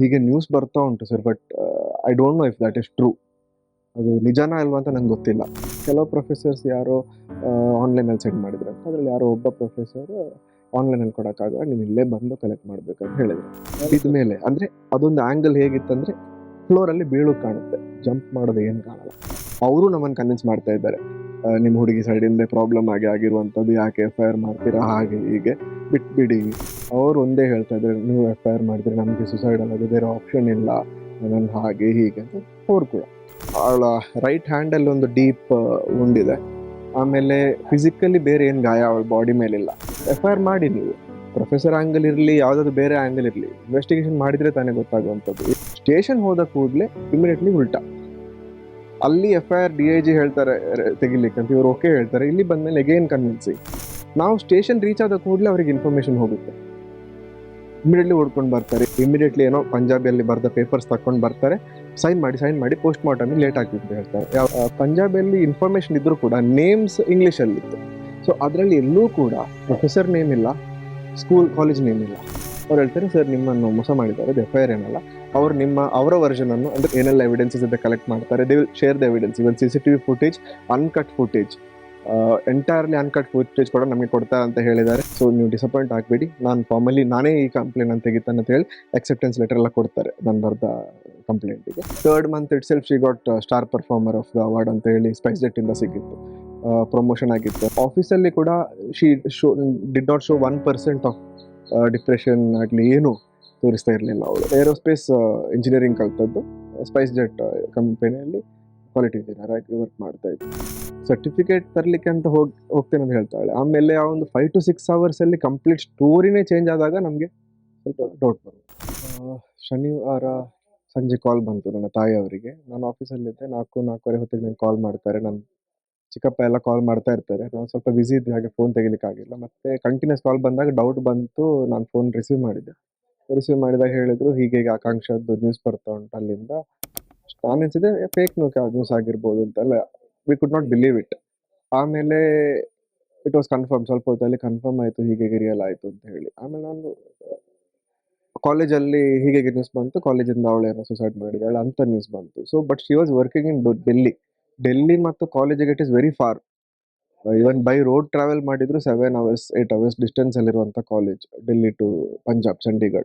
ಹೀಗೆ ನ್ಯೂಸ್ ಬರ್ತಾ ಉಂಟು sir but I don't know if that is true ಅದು ನಿಜಾನ ಇಲ್ವಾ ಅಂತ ನಂಗೆ ಗೊತ್ತಿಲ್ಲ. ಕೆಲವು ಪ್ರೊಫೆಸರ್ಸ್ ಯಾರೋ ಆನ್ಲೈನಲ್ಲಿ ಸೆಂಡ್ ಮಾಡಿದ್ರು ಅಂತ. ಅದ್ರಲ್ಲಿ ಯಾರೋ ಒಬ್ಬ ಪ್ರೊಫೆಸರ್ ಆನ್ಲೈನಲ್ಲಿ ಕೊಡೋಕ್ಕಾಗಲ್ಲ, ನೀನು ಇಲ್ಲೇ ಬಂದು ಕಲೆಕ್ಟ್ ಮಾಡಬೇಕಂತ ಹೇಳಿದ್ರು. ಇದ ಮೇಲೆ, ಅಂದರೆ ಅದೊಂದು ಆ್ಯಂಗಲ್ ಹೇಗಿತ್ತಂದರೆ ಫ್ಲೋರಲ್ಲಿ ಬೀಳು ಕಾಣುತ್ತೆ. ಜಂಪ್ ಮಾಡೋದು ಏನು ಕಾಣಲ್ಲ. ಅವರು ನಮ್ಮನ್ನು ಕನ್ವಿನ್ಸ್ ಮಾಡ್ತಾ ಇದ್ದಾರೆ. ನಿಮ್ಮ ಹುಡುಗಿ ಸೈಡಿಂದ ಪ್ರಾಬ್ಲಮ್ ಆಗಿ ಆಗಿರುವಂಥದ್ದು ಯಾಕೆ ಎಫ್ ಐ ಆರ್ ಮಾಡ್ತೀರಾ, ಹಾಗೆ ಹೀಗೆ. ಬಿಟ್ಬಿಡಿ. ಅವ್ರು ಒಂದೇ ಹೇಳ್ತಾ ಇದ್ದಾರೆ ನೀವು ಎಫ್ ಐ ಆರ್ ಮಾಡಿದ್ರೆ ನಮಗೆ ಸುಸೈಡ್ ಆಗೋದು, ಬೇರೆ ಆಪ್ಷನ್ ಇಲ್ಲ. ನನ್ನ ಹಾಗೆ ಹೀಗೆ ಅಂತ ಅವ್ರು ಕೂಡ ಅವಳ ರೈಟ್ ಹ್ಯಾಂಡಲ್ಲಿ ಒಂದು ಡೀಪ್ ಉಂಡಿದೆ. ಆಮೇಲೆ ಫಿಸಿಕಲಿ ಬೇರೆ ಏನು ಗಾಯ, ಅವಳ ಬಾಡಿ ಮೇಲಿಲ್ಲ. ಎಫ್ ಐ ಆರ್ ಮಾಡಿ ನೀವು. ಪ್ರೊಫೆಸರ್ ಆ್ಯಂಗಲ್ ಇರಲಿ, ಯಾವುದಾದ್ರು ಬೇರೆ ಆ್ಯಂಗಲ್ ಇರಲಿ ಇನ್ವೆಸ್ಟಿಗೇಷನ್ ಮಾಡಿದ್ರೆ ತಾನೇ ಗೊತ್ತಾಗುವಂಥದ್ದು. ಸ್ಟೇಷನ್ ಹೋದ ಕೂಡಲೇ ಇಮಿಡಿಯೇಟ್ಲಿ ಉಲ್ಟಾ. ಅಲ್ಲಿ F I R D I G ಹೇಳ್ತಾರೆ ತೆಗಿಲಿಕ್ಕೆ ಅಂತ ಇವ್ರು ಓಕೆ ಹೇಳ್ತಾರೆ. ಇಲ್ಲಿ ಬಂದಮೇಲೆ ಅಗೇನ್ ಕನ್ವಿನ್ಸಿಂಗ್ ನಾವು ಸ್ಟೇಷನ್ ರೀಚ್ ಆದ ಕೂಡಲೇ ಅವ್ರಿಗೆ ಇನ್ಫಾರ್ಮೇಷನ್ ಹೋಗುತ್ತೆ. ಇಮಿಡಿಯೇಟ್ಲಿ ಓಡ್ಕೊಂಡು ಬರ್ತಾರೆ. ಇಮಿಡಿಯೇಟ್ಲಿ ಏನೋ ಪಂಜಾಬಿಯಲ್ಲಿ ಬರೆದ ಪೇಪರ್ಸ್ ತಕೊಂಡು ಬರ್ತಾರೆ. ಸೈನ್ ಮಾಡಿ ಸೈನ್ ಮಾಡಿ ಪೋಸ್ಟ್ ಮಾರ್ಟಮ್ ಲೇಟ್ ಆಗ್ತಿತ್ತು ಹೇಳ್ತಾರೆ ಪಂಜಾಬಿಯಲ್ಲಿ ಇನ್ಫಾರ್ಮೇಶನ್ ಇದ್ರೂ ಕೂಡ ನೇಮ್ಸ್ ಇಂಗ್ಲೀಷಲ್ಲಿತ್ತು ಸೊ ಅದರಲ್ಲಿ ಎಲ್ಲೂ ಕೂಡ ಪ್ರೊಫೆಸರ್ ನೇಮ್ ಇಲ್ಲ ಸ್ಕೂಲ್ ಕಾಲೇಜ್ ನೇಮ್ ಇಲ್ಲ. ಅವ್ರು ಹೇಳ್ತಾರೆ ಸರ್ ನಿಮ್ಮನ್ನು ಮೋಸ ಮಾಡಿದ್ದಾರೆ, ಅದು ಎಫ್ ಆರ್ ಏನಲ್ಲ. ಅವ್ರು ನಿಮ್ಮ, ಅವರ ವರ್ಷನ್ ಅನ್ನು, ಅಂದ್ರೆ ಏನೆಲ್ಲ ಎವಿಡೆನ್ಸಸ್ ಇದೆ ಕಲೆಕ್ಟ್ ಮಾಡ್ತಾರೆ they will share the evidence even C C T V footage uncut footage entirely uncut footage ಕೂಡ ನಮಗೆ ಕೊಡ್ತಾರೆ ಅಂತ ಹೇಳಿದ್ದಾರೆ. ಸೊ ನೀವು ಡಿಸಪಾಯಿಂಟ್ ಆಗಬೇಡಿ. ನಾನು ಫಾರ್ಮಲಿ ನಾನೇ ಈ ಕಂಪ್ಲೇಂಟ್ ಅಂತ ತೆಗಿತಾನೆ ಅಂತ ಹೇಳಿ ಅಕ್ಸೆಪ್ಟೆನ್ಸ್ ಲೆಟರ್ ಎಲ್ಲ ಕೊಡ್ತಾರೆ ನನ್ನ ಬರ್ದ ಕಂಪ್ಲೇಂಟಿಗೆ third month itself she got star performer of the award ಅಂತ ಹೇಳಿ ಸ್ಪೈಸ್ ಜೆಟ್ ಇಂದ ಸಿಕ್ಕಿತ್ತು. ಪ್ರಮೋಷನ್ ಆಗಿತ್ತು. ಆಫೀಸಲ್ಲಿ ಕೂಡ she show did not show one percent of depression ಆಗಲಿ ಏನು ತೋರಿಸ್ತಾ ಇರಲಿಲ್ಲ ಅವಳು. ಏರೋಸ್ಪೇಸ್ ಇಂಜಿನಿಯರಿಂಗ್ ಕಲ್ತದ್ದು. ಸ್ಪೈಸ್ ಜೆಟ್ ಕಂಪನಿಯಲ್ಲಿ ಕ್ವಾಲಿಟಿ ಇಂಜಿನಿಯರ್ ಆಗಿ ವರ್ಕ್ ಮಾಡ್ತಾ ಇದ್ದೆ. ಸರ್ಟಿಫಿಕೇಟ್ ತರಲಿಕ್ಕೆ ಅಂತ ಹೋಗಿ, ಹೋಗ್ತೇನೆ ಅಂತ ಹೇಳ್ತಾಳೆ. ಆಮೇಲೆ ಆ ಒಂದು ಫೈವ್ ಟು ಸಿಕ್ಸ್ ಅವರ್ಸಲ್ಲಿ ಕಂಪ್ಲೀಟ್ ಸ್ಟೋರಿನೇ ಚೇಂಜ್ ಆದಾಗ ನಮಗೆ ಸ್ವಲ್ಪ ಡೌಟ್ ಬರುತ್ತೆ. ಶನಿವಾರ ಸಂಜೆ ಕಾಲ್ ಬಂತು ನನ್ನ ತಾಯಿಯವರಿಗೆ ನಾನು ಆಫೀಸಲ್ಲಿದ್ದೆ ನಾಲ್ಕು, ನಾಲ್ಕೂವರೆ ಹೊತ್ತಿಗೆ ನಂಗೆ ಕಾಲ್ ಮಾಡ್ತಾರೆ. ನನ್ನ ಚಿಕ್ಕಪ್ಪ ಎಲ್ಲ ಕಾಲ್ ಮಾಡ್ತಾ ಇರ್ತಾರೆ. ನಾನು ಸ್ವಲ್ಪ ಬ್ಯುಸಿ ಇದ್ದೆ, ಹಾಗೆ ಫೋನ್ ತೆಗಿಲಿಕ್ಕಾಗಿಲ್ಲ ಮತ್ತೆ ಕಂಟಿನ್ಯೂಸ್ ಕಾಲ್ ಬಂದಾಗ ಡೌಟ್ ಬಂತು. ನಾನು ಫೋನ್ ರಿಸೀವ್ ಮಾಡಿದ್ದೆ. ರಿಸೀವ್ ಮಾಡಿದಾಗ ಹೇಳಿದ್ರು, ಹೀಗೆ ಆಕಾಂಕ್ಷದ್ದು ನ್ಯೂಸ್ ಬರ್ತಾ ಉಂಟು ಅಲ್ಲಿಂದ. ನಾನು ಅನ್ಸಿದೆ ಫೇಕ್ ನ್ಯೂಸ್ ಆಗಿರ್ಬೋದು ಅಂತೆಲ್ಲ we could not believe it ಆಮೇಲೆ ಇಟ್ ವಾಸ್ ಕನ್ಫರ್ಮ್ ಸ್ವಲ್ಪ ಹೊತ್ತಲ್ಲಿ ಕನ್ಫರ್ಮ್ ಆಯಿತು, ಹೀಗೆ ರಿಯಲ್ ಆಯಿತು ಅಂತ ಹೇಳಿ. ಆಮೇಲೆ ನಾನು ಕಾಲೇಜಲ್ಲಿ ಹೀಗೆ ನ್ಯೂಸ್ ಬಂತು ಕಾಲೇಜಿಂದ ಅವಳು ಏನೋ ಸುಸೈಡ್ ಮಾಡಿದಾಳೆ, ಅಂತ ನ್ಯೂಸ್ ಬಂತು. So but she was working in Delhi Delhi ಮತ್ತು ಕಾಲೇಜಿಗೆ it is very far even by road travel ಮಾಡಿದ್ರು seven hours eight hours distance ಅಲ್ಲಿರುವಂಥ college Delhi to Punjab Chandigarh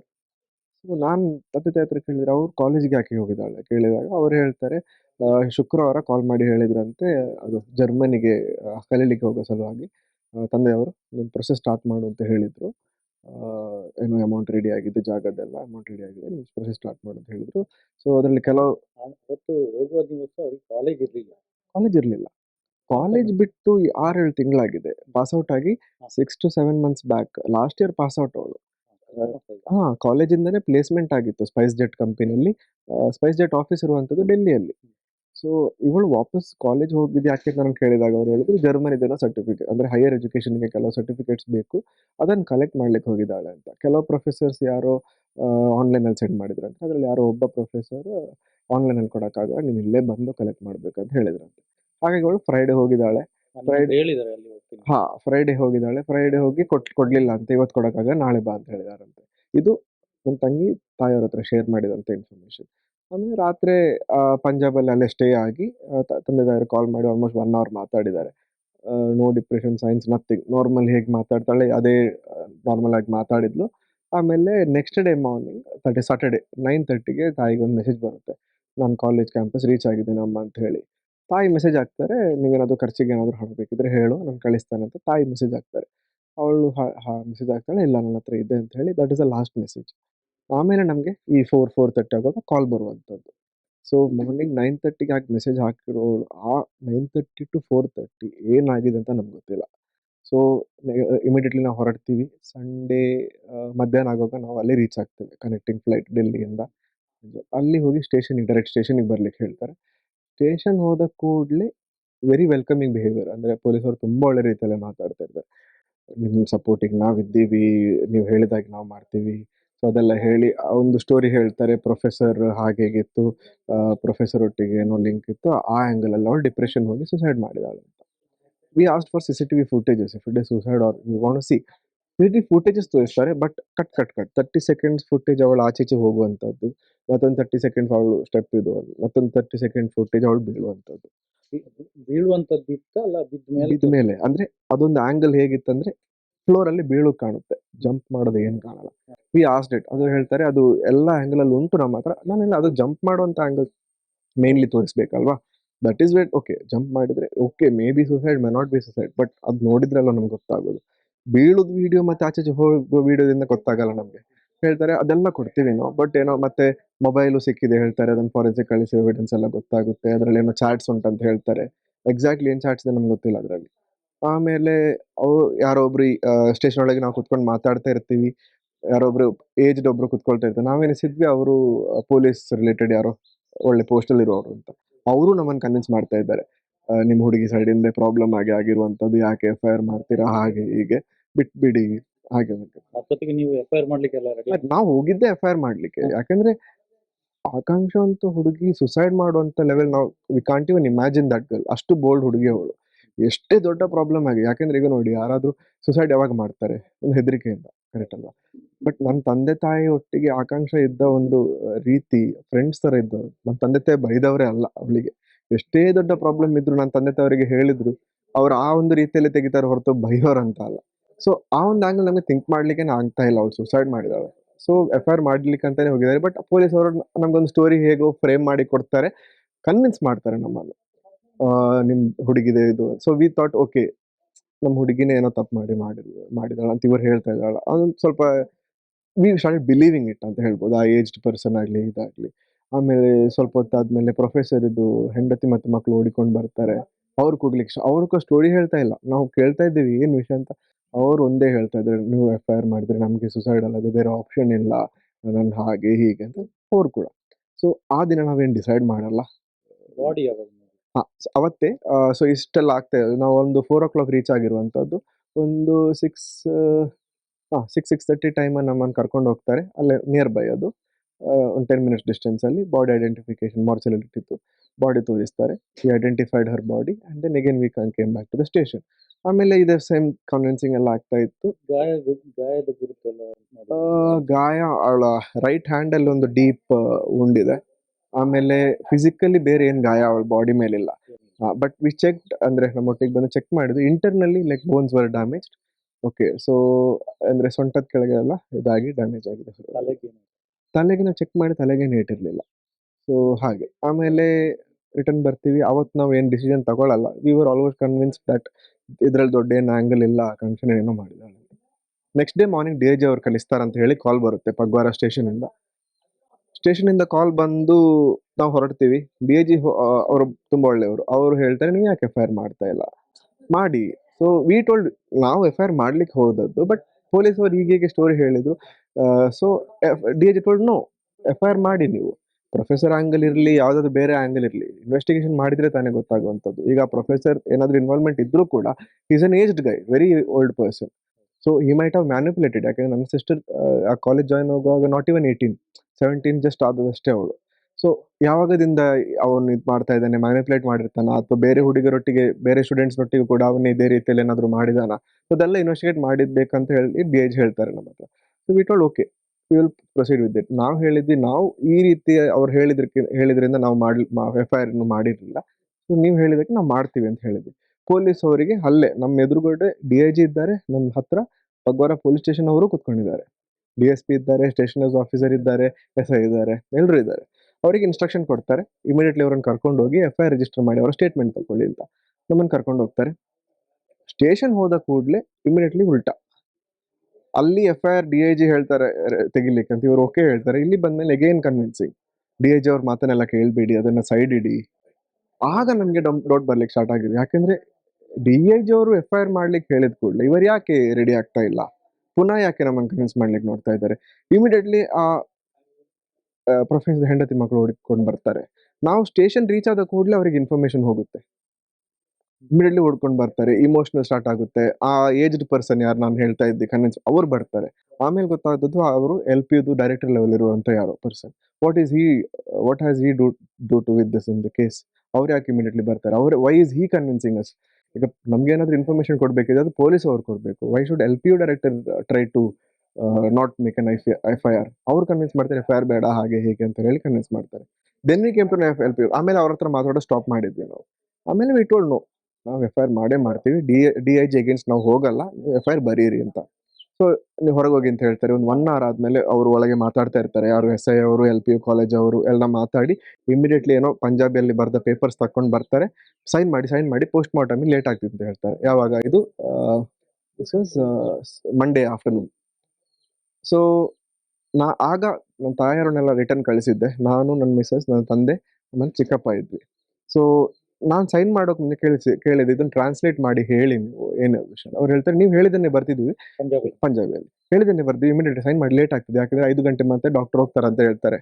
so ನಾನು ತಂದೆ ತಾಯಿ ಹತ್ರ ಕೇಳಿದ್ರೆ ಅವ್ರು ಕಾಲೇಜಿಗೆ ಯಾಕೆ ಹೋಗಿದ್ದಾಳೆ ಕೇಳಿದಾಗ ಅವ್ರು ಹೇಳ್ತಾರೆ ಶುಕ್ರವಾರ ಕಾಲ್ ಮಾಡಿ ಹೇಳಿದ್ರಂತೆ ಅದು ಜರ್ಮನಿಗೆ ಕಲೀಲಿಕ್ಕೆ ಹೋಗೋ ಸಲುವಾಗಿ ತಂದೆಯವರು ಒಂದು ಪ್ರೊಸೆಸ್ ಸ್ಟಾರ್ಟ್ ಮಾಡು ಅಂತ ಹೇಳಿದರು. ಏನು ಅಮೌಂಟ್ ರೆಡಿ ಆಗಿದೆ ಜಾಗದ್ದೆಲ್ಲ ಅಮೌಂಟ್ ರೆಡಿ ಆಗಿದೆ ನೀವು ಪ್ರೊಸೆಸ್ ಸ್ಟಾರ್ಟ್ ಮಾಡು ಅಂತ ಹೇಳಿದರು. ಸೊ ಅದರಲ್ಲಿ ಕೆಲವು ಅವತ್ತು ಹೋಗುವ ದಿವಸ ಅವ್ರಿಗೆ ಕಾಲೇಜ್ ಇರಲಿಲ್ಲ. ಕಾಲೇಜ್ ಇರಲಿಲ್ಲ. ಕಾಲೇಜ್ ಬಿಟ್ಟು ಆರೇಳು ತಿಂಗಳಾಗಿದೆ. ಪಾಸ್ಔಟ್ ಆಗಿ six to seven months back last year pass out ಅವಳು. ಹಾ ಕಾಲೇಜಿಂದನೇ ಪ್ಲೇಸ್ಮೆಂಟ್ ಆಗಿತ್ತು ಸ್ಪೈಸ್ ಜೆಟ್ ಕಂಪನಿಯಲ್ಲಿ ಸ್ಪೈಸ್ ಜೆಟ್ ಆಫೀಸ್ ಇರುವಂಥದ್ದು ಡೆಲ್ಲಿಯಲ್ಲಿ ಸೊ ಇವಳು ವಾಪಸ್ ಕಾಲೇಜ್ ಹೋಗಿದ್ದು ಯಾಕೆ ಅಂತ ನಾನು ಕೇಳಿದಾಗ ಅವ್ರು ಹೇಳಿದ್ರು ಜರ್ಮನಿದೇನೋ ಸರ್ಟಿಫಿಕೇಟ್ ಅಂದರೆ ಹೈಯರ್ ಎಜುಕೇಷನ್ಗೆ ಕೆಲವು ಸರ್ಟಿಫಿಕೇಟ್ಸ್ ಬೇಕು. ಅದನ್ನು ಕಲೆಕ್ಟ್ ಮಾಡ್ಲಿಕ್ಕೆ ಹೋಗಿದ್ದಾಳೆ ಅಂತ. ಕೆಲವು ಪ್ರೊಫೆಸರ್ಸ್ ಯಾರೋ ಆನ್ಲೈನಲ್ಲಿ ಸೆಂಡ್ ಮಾಡಿದ್ರು ಅಂತ. ಅದರಲ್ಲಿ ಯಾರೋ ಒಬ್ಬ ಪ್ರೊಫೆಸರ್ ಆನ್ಲೈನಲ್ಲಿ ಕೊಡೋಕ್ಕಾಗಲ್ಲ ನೀನು ಇಲ್ಲೇ ಬಂದು ಕಲೆಕ್ಟ್ ಮಾಡಬೇಕಂತ ಹೇಳಿದ್ರಂತೆ ಹಾಗಾಗಿ ಅವಳು ಫ್ರೈಡೆ ಹೋಗಿದ್ದಾಳೆ. Friday- ಹೇಳಿದ್ದಾರೆ ಅಲ್ಲಿ ಹೋಗ್ತೀನಿ. ಹಾ ಫ್ರೈಡೆ ಹೋಗಿದ್ದಾಳೆ. ಫ್ರೈಡೇ ಹೋಗಿ ಕೊಟ್ ಕೊಡ್ಲಿಲ್ಲ ಅಂತ ಇವತ್ತು ಕೊಡೋಕ್ಕಾಗ ನಾಳೆ ಬಾ ಅಂತ ಹೇಳಿದಾರಂತೆ. ಇದು ನನ್ನ ತಂಗಿ ತಾಯಿಯವ್ರ ಹತ್ರ ಶೇರ್ ಮಾಡಿದಂಥ ಇನ್ಫಾರ್ಮೇಶನ್ ಆಮೇಲೆ ರಾತ್ರಿ ಪಂಜಾಬಲ್ಲಿ ಅಲ್ಲೇ ಸ್ಟೇ ಆಗಿ ತಂದೆ ತಾಯಿಯವರು ಕಾಲ್ ಮಾಡಿ ಆಲ್ಮೋಸ್ಟ್ ಒನ್ ಅವರ್ ಮಾತಾಡಿದ್ದಾರೆ. No depression signs nothing normal ಹೇಗೆ ಮಾತಾಡ್ತಾಳೆ ಅದೇ ನಾರ್ಮಲ್ ಆಗಿ ಮಾತಾಡಿದ್ಲು. ಆಮೇಲೆ next day morning thirty Saturday nine ತರ್ಟಿಗೆ ತಾಯಿಗೆ ಒಂದು ಮೆಸೇಜ್ ಬರುತ್ತೆ. ನಾನು ಕಾಲೇಜ್ ಕ್ಯಾಂಪಸ್ ರೀಚ್ ಆಗಿದ್ದೀನಿ ಅಮ್ಮ ಅಂತ ಹೇಳಿ. ತಾಯಿ ಮೆಸೇಜ್ ಹಾಕ್ತಾರೆ, ನೀವೇನಾದರೂ ಖರ್ಚಿಗೆ ಏನಾದರೂ ಹಣ ಹೇಳು, ನಾನು ಕಳಿಸ್ತಾನೆ ಅಂತ ತಾಯಿ ಮೆಸೇಜ್ ಹಾಕ್ತಾರೆ. ಅವಳು ಮೆಸೇಜ್ ಹಾಕ್ತಾಳೆ, ಇಲ್ಲ, ನನ್ನ ಹತ್ರ ಇದೆ ಅಂತ ಹೇಳಿ that is a last message ಆಮೇಲೆ ನಮಗೆ ಈ ಫೋರ್ ಫೋರ್ ತರ್ಟಿ ಆಗುವಾಗ ಕಾಲ್ ಬರುವಂಥದ್ದು ಸೊ ಮಾರ್ನಿಂಗ್ ನೈನ್ ತರ್ಟಿಗೆ ಹಾಕಿ ಮೆಸೇಜ್ ಹಾಕಿರೋಳು ಆ nine thirty to four thirty ಏನಾಗಿದೆ ಅಂತ ನಮ್ಗೆ ಗೊತ್ತಿಲ್ಲ. ಸೊ ಇಮಿಡಿಯೇಟ್ಲಿ ನಾವು ಹೊರಡ್ತೀವಿ. ಸಂಡೇ ಮಧ್ಯಾಹ್ನ ಆಗುವಾಗ ನಾವು ಅಲ್ಲಿ ರೀಚ್ ಆಗ್ತೇವೆ ಕನೆಕ್ಟಿಂಗ್ ಫ್ಲೈಟ್ ಡೆಲ್ಲಿಯಿಂದ ಅಲ್ಲಿ ಹೋಗಿ ಸ್ಟೇಷನಿಗೆ ಡೈರೆಕ್ಟ್ ಸ್ಟೇಷನಿಗೆ ಬರ್ಲಿಕ್ಕೆ ಹೇಳ್ತಾರೆ. ಸ್ಟೇಷನ್ ಹೋದ ಕೂಡಲೇ ವೆರಿ ವೆಲ್ಕಮಿಂಗ್ ಬಿಹೇವಿಯರ್ ಅಂದರೆ ಪೊಲೀಸರು ತುಂಬ ಒಳ್ಳೆ ರೀತಿಯಲ್ಲೇ ಮಾತಾಡ್ತಾ ಇರ್ತಾರೆ. ನಿಮ್ಮ ಸಪೋರ್ಟಿಗೆ ನಾವಿದ್ದೀವಿ, ನೀವು ಹೇಳಿದಾಗ ನಾವು ಮಾಡ್ತೀವಿ. ಸೊ ಅದೆಲ್ಲ ಹೇಳಿ ಒಂದು ಸ್ಟೋರಿ ಹೇಳ್ತಾರೆ ಪ್ರೊಫೆಸರ್ ಹಾಗೆ ಹೇಗಿತ್ತು ಪ್ರೊಫೆಸರ್ ಒಟ್ಟಿಗೆ ಏನೋ ಲಿಂಕ್ ಇತ್ತು, ಆ ಆ್ಯಂಗಲಲ್ಲಿ ಅವಳು ಡಿಪ್ರೆಷನ್ ಹೋಗಿ ಸುಸೈಡ್ ಮಾಡಿದಾಳೆ ಅಂತ. We asked for C C T V footages if it is suicide are you want C C footages ತೋರಿಸ್ತಾರೆ but cut cut cut thirty seconds footage ಅವಳು ಈಚೆ ಹೋಗುವಂಥದ್ದು ಮತ್ತೊಂದು ತರ್ಟಿ ಸೆಕೆಂಡ್ಸ್ ಅವಳು ಸ್ಟೆಪ್ ಇದು ಮತ್ತೊಂದು ತರ್ಟಿ ಸೆಕೆಂಡ್ ಫುಟೇಜ್ ಅವಳು ಬೀಳುವಂಥದ್ದು. ಬೀಳುವಂಥದ್ದು ಇತ್ತ ಅಲ್ಲ ಬಿದ್ದ ಮೇಲೆ ಬಿದ್ದ ಮೇಲೆ. ಅಂದ್ರೆ ಅದೊಂದು ಆಂಗಲ್ ಹೇಗಿತ್ತಂದ್ರೆ ಫ್ಲೋರ್ ಅಲ್ಲಿ ಬೀಳು ಕಾಣುತ್ತೆ. ಜಂಪ್ ಮಾಡೋದು ಏನು ಕಾಣಲ್ಲ. ವಿ ಆಸ್ ಇಟ್ ಅದು ಹೇಳ್ತಾರೆ ಅದು ಎಲ್ಲ ಆಂಗಲ್ ಅಲ್ಲಿ ಉಂಟು ನಮ್ಮ ಹತ್ರ. ನಾನೆಲ್ಲ ಅದು ಜಂಪ್ ಮಾಡುವಂತ angle mainly ತೋರಿಸ್ಬೇಕಲ್ವಾ? That is wait okay jump ಮಾಡಿದ್ರೆ okay maybe suicide may not be suicide but ಅದು ನೋಡಿದ್ರಲ್ಲ ನಮ್ಗೆ ಗೊತ್ತಾಗೋದು. ಬೀಳುದು ವಿಡಿಯೋ ಮತ್ತೆ ಆಚೆ ಹೋಗೋ ವಿಡಿಯೋದಿಂದ ಗೊತ್ತಾಗಲ್ಲ ನಮ್ಗೆ. ಹೇಳ್ತಾರೆ, ಅದೆಲ್ಲ ಕೊಡ್ತೀವಿ ನಾವು. ಬಟ್ ಏನೋ ಮತ್ತೆ ಮೊಬೈಲು ಸಿಕ್ಕಿದೆ ಹೇಳ್ತಾರೆ, ಅದನ್ನ ಫಾರೆನ್ಸಿಕ್ ಕಳಿಸಿ ಎವಿಡೆನ್ಸ್ ಎಲ್ಲ ಗೊತ್ತಾಗುತ್ತೆ, ಅದರಲ್ಲಿ ಏನೋ ಚಾಟ್ಸ್ ಉಂಟಂತ ಹೇಳ್ತಾರೆ. ಎಕ್ಸಾಕ್ಟ್ಲಿ ಏನು ಚಾಟ್ಸ್ ಇದೆ ನಮ್ಗೆ ಗೊತ್ತಿಲ್ಲ ಅದರಲ್ಲಿ. ಆಮೇಲೆ ಅವು, ಯಾರೋ ಒಬ್ರು ಸ್ಟೇಷನ್ ಒಳಗೆ ನಾವು ಕುತ್ಕೊಂಡು ಮಾತಾಡ್ತಾ ಇರ್ತೀವಿ. ಯಾರೊಬ್ರು ಏಜ್ಡ್ ಒಬ್ರು ಕುತ್ಕೊಳ್ತಾ ಇರ್ತಾರೆ. ನಾವೇನಿಸಿದ್ವಿ ಅವರು ಪೊಲೀಸ್ ರಿಲೇಟೆಡ್ ಯಾರೋ, ಒಳ್ಳೆ ಪೋಸ್ಟಲ್ಲಿ ಇರೋರು ಅಂತ. ಅವರು ನಮ್ಮನ್ನು ಕನ್ವಿನ್ಸ್ ಮಾಡ್ತಾ ಇದ್ದಾರೆ. ನಿಮ್ಮ ಹುಡುಗಿ ಸೈಡಿಂದ ಪ್ರಾಬ್ಲಮ್ ಆಗಿ ಆಗಿರುವಂತದ್ದು ಯಾಕೆ ಎಫ್ ಐ ಆರ್ ಮಾಡ್ತೀರಾ? ಹಾಗೆ ಹೀಗೆ ಬಿಟ್ಬಿಡಿ ಹಾಗೆ ನೀವು ಎಫ್ ಐ ಆರ್ ಮಾಡ್ಲಿಕ್ಕೆಲ್ಲ ನಾವು ಹೋಗಿದ್ದೆ ಎಫ್ ಐ ಆರ್ ಮಾಡ್ಲಿಕ್ಕೆ ಯಾಕಂದ್ರೆ ಆಕಾಂಕ್ಷ ಅಂತೂ ಹುಡುಗಿ ಸುಸೈಡ್ ಮಾಡುವಂತ ಲೆವೆಲ್ ನಾವು we can't even imagine that girl ಅಷ್ಟು ಬೋಲ್ಡ್ ಹುಡುಗಿ ಅವಳು. ಎಷ್ಟೇ ದೊಡ್ಡ ಪ್ರಾಬ್ಲಮ್ ಆಗಿ ಯಾಕಂದ್ರೆ ಈಗ ನೋಡಿ ಯಾರಾದ್ರೂ ಸುಸೈಡ್ ಯಾವಾಗ ಮಾಡ್ತಾರೆ? ಒಂದು ಹೆದರಿಕೆಯಿಂದ ಕರೆಕ್ಟ್ ಅಲ್ವಾ? ಬಟ್ ನನ್ನ ತಂದೆ ತಾಯಿ ಒಟ್ಟಿಗೆ ಆಕಾಂಕ್ಷ ಇದ್ದ ಒಂದು ರೀತಿ ಫ್ರೆಂಡ್ಸ್ ತರ ಇದ್ದವರು. ನನ್ನ ತಂದೆ ತಾಯಿ ಬೈದವರೇ ಅಲ್ಲ ಅವಳಿಗೆ. ಎಷ್ಟೇ ದೊಡ್ಡ ಪ್ರಾಬ್ಲಮ್ ಇದ್ರು ನನ್ನ ತಂದೆ ತವರಿಗೆ ಹೇಳಿದ್ರು, ಅವ್ರು ಆ ಒಂದು ರೀತಿಯಲ್ಲಿ ತೆಗಿತಾರೆ ಹೊರತು ಬೈಯೋರಂತ ಅಲ್ಲ. ಸೊ ಆ ಒಂದು ಆಂಗಲ್ ನಮಗೆ ಥಿಂಕ್ ಮಾಡ್ಲಿಕ್ಕೆ ಆಗ್ತಾ ಇಲ್ಲ ಅವ್ರು ಸುಸೈಡ್ ಮಾಡಿದಾಳೆ. ಸೊ ಎಫ್ ಐ ಆರ್ ಮಾಡ್ಲಿಕ್ಕೆ ಅಂತಾನೆ ಹೋಗಿದ್ದಾರೆ ಬಟ್ ಪೊಲೀಸ್ ಅವರು ನಮ್ಗೊಂದು ಸ್ಟೋರಿ ಹೇಗೋ ಫ್ರೇಮ್ ಮಾಡಿ ಕೊಡ್ತಾರೆ ಕನ್ವಿನ್ಸ್ ಮಾಡ್ತಾರೆ ನಮ್ಮನ್ನು. ನಿಮ್ ಹುಡುಗಿದೆ ಇದು. ಸೊ ವಿ ಥಾಟ್ ಓಕೆ ನಮ್ಮ ಹುಡುಗಿನೇ ಏನೋ ತಪ್ಪು ಮಾಡಿ ಮಾಡಿ ಮಾಡಿದಾಳ ಅಂತ ಇವ್ರು ಹೇಳ್ತಾ ಇದ್ದಾಳೆ. ಅದೊಂದು ಸ್ವಲ್ಪ ವಿ ಸ್ಟಾರ್ಟ್ ಬಿಲೀವಿಂಗ್ ಇಟ್ ಅಂತ ಹೇಳ್ಬೋದು. ಆ ಏಜ್ಡ್ ಪರ್ಸನ್ ಆಗಲಿ, ಇದಾಗಲಿ. ಆಮೇಲೆ ಸ್ವಲ್ಪ ಹೊತ್ತಾದ್ಮೇಲೆ ಪ್ರೊಫೆಸರ್ ಇದು ಹೆಂಡತಿ ಮತ್ತು ಮಕ್ಕಳು ಓಡಿಕೊಂಡು ಬರ್ತಾರೆ. ಅವ್ರು ಕೂಗ್ಲಿಕ್ಕೆ ಅವ್ರಿಗೂ ಸ್ಟೋರಿ ಹೇಳ್ತಾ ಇಲ್ಲ. ನಾವು ಕೇಳ್ತಾ ಇದ್ದೀವಿ ಏನು ವಿಷಯ ಅಂತ? ಅವ್ರು ಒಂದೇ ಹೇಳ್ತಾ ಇದ್ದಾರೆ ನೀವು ಎಫ್ ಐ ಆರ್ ಮಾಡಿದ್ರೆ ನಮಗೆ ಸುಸೈಡ್ ಅಲ್ಲದೆ ಬೇರೆ ಆಪ್ಷನ್ ಇಲ್ಲ. ನನ್ನ ಹಾಗೆ ಹೀಗೆ ಅಂತ. ಅವ್ರು ಕೂಡ. ಸೊ ಆ ದಿನ ನಾವೇನು ಡಿಸೈಡ್ ಮಾಡಲ್ಲ. ಬಾಡಿ ಹಾಂ ಅವತ್ತೇ ಸೊ ಇಷ್ಟೆಲ್ಲ ಆಗ್ತಾ ಇದೆ ನಾವು ಒಂದು ಫೋರ್ ಓ ಕ್ಲಾಕ್ ರೀಚ್ ಆಗಿರುವಂಥದ್ದು. ಒಂದು ಸಿಕ್ಸ್ ಹಾಂ ಸಿಕ್ಸ್ ಸಿಕ್ಸ್ ತರ್ಟಿ ಟೈಮಲ್ಲಿ ನಮ್ಮನ್ನು ಕರ್ಕೊಂಡು ಹೋಗ್ತಾರೆ ಅಲ್ಲೇ ನಿಯರ್ ಬೈ ಅದು. ಒಂದು ಟೆನ್ ಮಿನಿಟ್ಸ್ ಡಿಸ್ಟೆನ್ಸಲ್ಲಿ ಬಾಡಿ ಐಡೆಂಟಿಫಿಕೇಶನ್ ಮಾರ್ಚಲ್ಲಿ ಇತ್ತು ಬಾಡಿ ತೋರಿಸ್ತಾರೆ. ಈ identified her body and then again we can came back to the station ಆಮೇಲೆ ಇದೇ ಸೇಮ್ ಕನ್ವಿನ್ಸಿಂಗ್ ಎಲ್ಲ ಆಗ್ತಾ ಇತ್ತು. ಗಾಯದ ಗಾಯ ಅವಳ ರೈಟ್ ಹ್ಯಾಂಡಲ್ಲಿ ಒಂದು ಡೀಪ್ ಉಂಡಿದೆ ಆಮೇಲೆ ಫಿಸಿಕಲಿ ಬೇರೆ ಏನು ಗಾಯ ಅವಳ ಬಾಡಿ ಮೇಲಿಲ್ಲ. ಬಟ್ ವಿ ಚೆಕ್ ಅಂದ್ರೆ ನಮ್ಮೊಟ್ಟಿಗೆ ಬಂದು ಚೆಕ್ ಮಾಡಿದ್ವಿ. Internally like bones were damaged okay so ಅಂದ್ರೆ ಸೊಂಟದ ಕೆಳಗೆ ಎಲ್ಲ ಇದಾಗಿ ಡ್ಯಾಮೇಜ್ ಆಗಿದೆ. ತಲೆಗೆ? ನಾವು ಚೆಕ್ ಮಾಡಿ ತಲೆಗೆ ಇಟ್ಟಿರಲಿಲ್ಲ ಸೊ ಹಾಗೆ. ಆಮೇಲೆ ರಿಟರ್ನ್ ಬರ್ತೀವಿ. ಅವತ್ತು ನಾವು ಏನು ಡಿಸಿಷನ್ ತಗೊಳ್ಳಲ್ಲ we were always convince that ಇದ್ರಲ್ಲಿ ದೊಡ್ಡ ಏನು ಆ್ಯಂಗಲ್ ಇಲ್ಲ ಕನ್ಫ್ಯೂನ್ ಏನೋ ಮಾಡಿಲ್ಲ next day morning D G ಅವ್ರು ಅಂತ ಹೇಳಿ ಕಾಲ್ ಬರುತ್ತೆ ಪಗ್ವಾರ ಸ್ಟೇಷನಿಂದ ಸ್ಟೇಷನಿಂದ ಕಾಲ್ ಬಂದು ನಾವು ಹೊರಡ್ತೀವಿ. ಡಿ ಎ ಜಿ ಅವರು ತುಂಬ ಒಳ್ಳೆಯವರು. ಅವರು ಹೇಳ್ತಾರೆ, ನೀವು ಯಾಕೆ ಎಫ್ ಐ ಆರ್ ಮಾಡ್ತಾ ಇಲ್ಲ? ಮಾಡಿ. ಸೊ ವಿ ಟೋಲ್ಡ್ ನಾವು ಎಫ್ ಐ ಆರ್ ಮಾಡ್ಲಿಕ್ಕೆ ಹೋದದ್ದು ಬಟ್ ಪೊಲೀಸ್ ಅವರು ಹೀಗೆ ಸ್ಟೋರಿ ಹೇಳಿದ್ರು. So D has told no F I R ಮಾಡಿ ನೀವು. ಪ್ರೊಫೆಸರ್ ಆ್ಯಂಗಲ್ ಇರಲಿ, ಯಾವುದಾದ್ರು ಬೇರೆ ಆ್ಯಂಗಲ್ ಇರಲಿ ಇನ್ವೆಸ್ಟಿಗೇಷನ್ ಮಾಡಿದ್ರೆ ತಾನೇ ಗೊತ್ತಾಗುವಂಥದ್ದು. ಈಗ ಪ್ರೊಫೆಸರ್ ಏನಾದರೂ ಇನ್ವಾಲ್ವ್ಮೆಂಟ್ ಇದ್ದರೂ ಕೂಡ is an aged guy very old person so he might have manipulated ಯಾಕಂದ್ರೆ ನನ್ನ ಸಿಸ್ಟರ್ ಆ ಕಾಲೇಜ್ ಜಾಯ್ನ್ ಆಗುವಾಗ not even eighteen seventeen just ಆದದಷ್ಟೇ ಅವಳು. ಸೊ ಯಾವಾಗದಿಂದ ಅವನು ಇದು ಮಾಡ್ತಾ ಇದ್ದಾನೆ ಮ್ಯಾನಿಪುಲೇಟ್ ಮಾಡಿರ್ತಾನ, ಅಥವಾ ಬೇರೆ ಹುಡುಗರೊಟ್ಟಿಗೆ, ಬೇರೆ ಸ್ಟೂಡೆಂಟ್ಸ್ನೊಟ್ಟಿಗೆ ಕೂಡ ಅವನು ಇದೇ ರೀತಿಯಲ್ಲಿ ಏನಾದರೂ ಮಾಡಿದಾನ? ಸೊ ಅದೆಲ್ಲ ಇನ್ವೆಸ್ಟಿಗೇಟ್ ಮಾಡಿದ್ಬೇಕಂತ ಹೇಳಿ ಡಿ ಎಜ್ ಹೇಳ್ತಾರೆ ನಮ್ಮ ಹತ್ರ. So we told okay we will proceed with it ನಾವು ಹೇಳಿದ್ವಿ, ನಾವು ಈ ರೀತಿ ಅವ್ರು ಹೇಳಿದ್ರಕ್ಕೆ, ಹೇಳಿದ್ರಿಂದ ನಾವು ಮಾಡಿ ಎಫ್ ಐ ಆರ್ ಮಾಡಿರಲಿಲ್ಲ. ಸೊ ನೀವು ಹೇಳಿದಕ್ಕೆ ನಾವು ಮಾಡ್ತೀವಿ ಅಂತ ಹೇಳಿದ್ವಿ. ಪೊಲೀಸ್ ಅವರಿಗೆ ಅಲ್ಲೇ ನಮ್ಮ ಎದುರುಗಡೆ ಡಿ ಐ ಜಿ ಇದ್ದಾರೆ ನಮ್ಮ ಹತ್ರ ಬಗ್ವಾರ ಪೊಲೀಸ್ ಸ್ಟೇಷನ್ ಅವರು ಕುತ್ಕೊಂಡಿದ್ದಾರೆ. ಡಿ ಎಸ್ ಪಿ ಇದ್ದಾರೆ ಸ್ಟೇಷನ್ ಆಫೀಸರ್ ಇದ್ದಾರೆ, ಎಸ್ ಐ ಇದ್ದಾರೆ ಎಲ್ಲರೂ ಇದ್ದಾರೆ. ಅವರಿಗೆ ಇನ್ಸ್ಟ್ರಕ್ಷನ್ ಕೊಡ್ತಾರೆ. ಇಮಿಡಿಯೇಟ್ಲಿ ಅವ್ರನ್ನ ಕರ್ಕೊಂಡು ಹೋಗಿ ಎಫ್ ಐ ಆರ್ ರಿಜಿಸ್ಟರ್ ಮಾಡಿ, ಅವರ ಸ್ಟೇಟ್ಮೆಂಟ್ ತಗೊಳ್ಳಿ ಅಂತ. ನಮ್ಮನ್ನು ಕರ್ಕೊಂಡು ಹೋಗ್ತಾರೆ ಸ್ಟೇಷನ್ ಹೋದ ಕೂಡಲೇ ಇಮಿಡಿಯೇಟ್ಲಿ ಉಲ್ಟಾ. ಅಲ್ಲಿ F I R D I G ಹೇಳ್ತಾರೆ ತೆಗಿಲಿಕ್ಕೆ ಅಂತ ಇವ್ರು ಓಕೆ ಹೇಳ್ತಾರೆ. ಇಲ್ಲಿ ಬಂದ್ಮೇಲೆ again convincing D I G ಅವ್ರ ಮಾತನ್ನೆಲ್ಲ ಕೇಳಬೇಡಿ, ಅದನ್ನ ಸೈಡ್ ಇಡಿ. ಆಗ ನಮಗೆ ಡೌಟ್ ಬರ್ಲಿಕ್ಕೆ ಸ್ಟಾರ್ಟ್ ಆಗಿದೆ. ಯಾಕೆಂದ್ರೆ ಡಿ ಐ ಜಿ ಅವರು ಎಫ್ ಐ ಆರ್ ಮಾಡ್ಲಿಕ್ಕೆ ಹೇಳಿದ ಕೂಡಲೇ ಇವರು ಯಾಕೆ ರೆಡಿ ಆಗ್ತಾ ಇಲ್ಲ? ಪುನಃ ಯಾಕೆ ನಮ್ಮನ್ನು ಕನ್ವಿನ್ಸ್ ಮಾಡ್ಲಿಕ್ಕೆ ನೋಡ್ತಾ ಇದ್ದಾರೆ? ಇಮಿಡಿಯೇಟ್ಲಿ ಆ ಪ್ರೊಫೆಸರ್ ಹೆಂಡತಿ ಮಕ್ಕಳು ಹುಡುಕೊಂಡು ಬರ್ತಾರೆ. ನಾವು ಸ್ಟೇಷನ್ ರೀಚ್ ಆದ ಕೂಡಲೇ ಅವ್ರಿಗೆ ಇನ್ಫಾರ್ಮೇಶನ್ ಹೋಗುತ್ತೆ. ಇಮಿಡಿಯೇಟ್ಲಿ ಹುಡ್ಕೊಂಡು ಬರ್ತಾರೆ ಇಮೋಷನಲ್ ಸ್ಟಾರ್ಟ್ ಆಗುತ್ತೆ. ಆ ಏಜ್ಡ್ ಪರ್ಸನ್ ಯಾರು ನಾನು ಹೇಳ್ತಾ ಇದ್ದೆ ಕನ್ವಿನ್ಸ್ ಅವ್ರು ಬರ್ತಾರೆ. ಆಮೇಲೆ ಗೊತ್ತಾದದ್ದು ಅವರು ಎಲ್ ಪಿ ಯುದು ಡೈರೆಕ್ಟರ್ ಲೆವೆಲ್ ಇರುವಂತ ಯಾರೋ person what is he what has he do do to with this in the case ಅವ್ರು ಯಾಕೆ ಇಮಿಡಿಯೇಟ್ಲಿ ಬರ್ತಾರೆ? ಅವ್ರ why is he convincing us ಈಗ ನಮ್ಗೆ ಏನಾದ್ರೂ ಇನ್ಫಾರ್ಮೇಶನ್ ಕೊಡಬೇಕಿದೆ ಅದು ಪೊಲೀಸ್ ಅವ್ರು ಕೊಡಬೇಕು. Why should L P U director try to not make an if F I R ಅವ್ರು ಕನ್ವಿನ್ಸ್ ಮಾಡ್ತಾರೆ ಎಫ್ ಐ ಆರ್ ಬೇಡ, ಹಾಗೆ ಹೇಗೆ ಅಂತ ಹೇಳಿ ಕನ್ವಿನ್ಸ್ ಮಾಡ್ತಾರೆ. Then we came to F L P ಆಮೇಲೆ ಅವ್ರ ಹತ್ರ ಮಾತಾಡೋ ಸ್ಟಾಪ್ ಮಾಡಿದ್ವಿ ನಾವು. ಆಮೇಲೆ ವಿ ಟೋಲ್ಡ್ ನೋ ನಾವು ಎಫ್ ಐ ಆರ್ ಮಾಡೇ ಮಾಡ್ತೀವಿ. D D I G against ನಾವು ಹೋಗಲ್ಲ. ಎಫ್ ಐ ಆರ್ ಬರೀರಿ ಅಂತ. ಸೊ ನೀವು ಹೊರಗೆ ಹೋಗಿ ಅಂತ ಹೇಳ್ತಾರೆ. ಒಂದು ಒನ್ ಅವರ್ ಆದಮೇಲೆ ಅವರು ಒಳಗೆ ಮಾತಾಡ್ತಾ ಇರ್ತಾರೆ. ಯಾರು ಎಸ್ ಐ ಅವರು ಎಲ್ ಪಿ ಯು ಕಾಲೇಜ್ ಅವರು ಎಲ್ಲ ಮಾತಾಡಿ ಇಮಿಡಿಯೇಟ್ಲಿ ಏನೋ ಪಂಜಾಬಿಯಲ್ಲಿ ಬರೆದ ಪೇಪರ್ಸ್ ತಕೊಂಡು ಬರ್ತಾರೆ. ಸೈನ್ ಮಾಡಿ ಸೈನ್ ಮಾಡಿ ಪೋಸ್ಟ್ ಮಾರ್ಟಮಿಗೆ ಲೇಟ್ ಆಗ್ತಿತ್ತು ಅಂತ ಹೇಳ್ತಾರೆ. ಯಾವಾಗ? ಇದು this is Monday afternoon so ನಾ, ಆಗ ನನ್ನ ತಾಯಿಯವ್ರನ್ನೆಲ್ಲ ರಿಟರ್ನ್ ಕಳಿಸಿದ್ದೆ. ನಾನು ನನ್ನ ಮಿಸ್ಸಸ್ ನನ್ನ ತಂದೆ, ಆಮೇಲೆ ಚಿಕ್ಕಪ್ಪ ಇದ್ವಿ. ಸೊ ನಾನು ಸೈನ್ ಮಾಡೋಕೆ ಮುಂದೆ ಕೇಳಿಸಿ ಕೇಳಿದೆ ಇದನ್ನು ಟ್ರಾನ್ಸ್ಲೇಟ್ ಮಾಡಿ ಹೇಳಿ ನೀವು ಏನು ವಿಷಯ. ಅವ್ರು ಹೇಳ್ತಾರೆ ನೀವು ಹೇಳಿದನ್ನೇ ಬರ್ತಿದ್ವಿ ಪಂಜಾಬ್. ಪಂಜಾಬಿಯಲ್ಲಿ. ಹೇಳಿದನ್ನೇ ಬರ್ತೀವಿ ಇಮಿಡಿಯೇಟ್ ಸೈನ್ ಮಾಡಿ ಲೇಟ್ ಆಗ್ತದೆ ಯಾಕಂದ್ರೆ ಐದು ಗಂಟೆ ಮತ್ತೆ ಡಾಕ್ಟರ್ ಹೋಗ್ತಾರೆ ಅಂತ ಹೇಳ್ತಾರೆ.